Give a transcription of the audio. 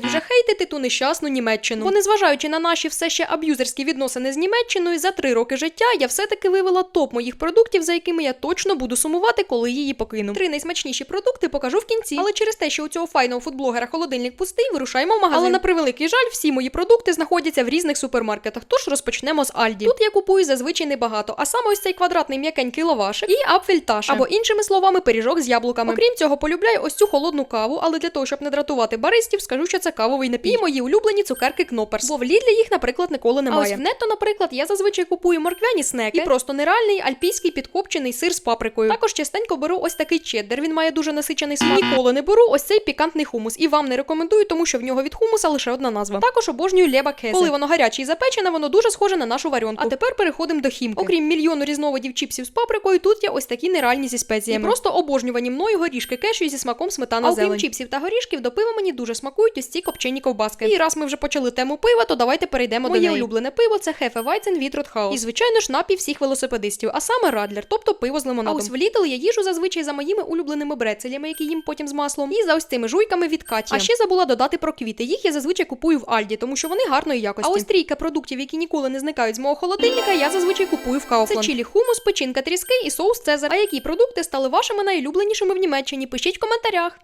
досить вже хейтити ту нещасну Німеччину. Бо незважаючи на наші все ще аб'юзерські відносини з Німеччиною, за три роки життя я все-таки вивела топ моїх продуктів, за якими я точно буду сумувати, коли її покину. Три найсмачніші продукти покажу в кінці. Але через те, що у цього файного футблогера холодильник пустий, вирушаємо в магазин. Але на превеликий жаль, всі мої продукти знаходяться в різних супермаркетах. Тож розпочнемо з Альді. Тут я купую зазвичай небагато, а саме ось цей квадратний м'якенький лавашик і апфельташе, або іншими словами, пиріжок з яблуками. Окрім цього, полюбляю ось цю холодну каву, але для того, щоб не дратувати баристів, скажу, що це кавовий напій. І мої улюблені цукерки Кноперс. Бо в Лідлі їх, наприклад, ніколи немає. А ось в Нетто, наприклад, я зазвичай купую морквяні снеки і просто нереальний альпійський підкопчений сир з паприкою. Також частенько беру ось такий чеддер. Він має дуже насичений смак. Ніколи не беру ось цей пікантний хумус. І вам не рекомендую, тому що в нього від хумуса лише одна назва. Також обожнюю леба кезе. Коли воно гаряче і запечене, воно дуже схоже на нашу варіонку. А тепер переходимо до хімки. Окрім мільйону різновидів чіпсів з паприкою, тут є ось такі нереальні зі спеціями. І просто обожнювані мною горішки кешю зі смаком сметана А зелень. окрім чіпсів та горішків, до пива мені дуже смакують ось ці копчені ковбаски. І раз ми вже почали тему пива, то давайте перейдемо Моє до неї. улюблене пиво це Hefeweizen від Rothaus. І звичайно ж напій всіх велосипедистів, а саме Радлер, тобто пиво з лимонадом. А ось в Lidl я їжу зазвичай за моїми улюбленими брецелями, які їм потім з маслом, і за ось цими жуйками від Каті. А ще забула додати про квіти. Їх я зазвичай купую в Альді, тому що вони гарної якості. А ось трійка продуктів, які ніколи не зникають з мого холодильника, я зазвичай купую в Kaufland. Це чілі хумус, печінка тріски і соус Цезар. А які продукти стали вашими найулюбленішими в Німеччині? Пишіть в коментарях.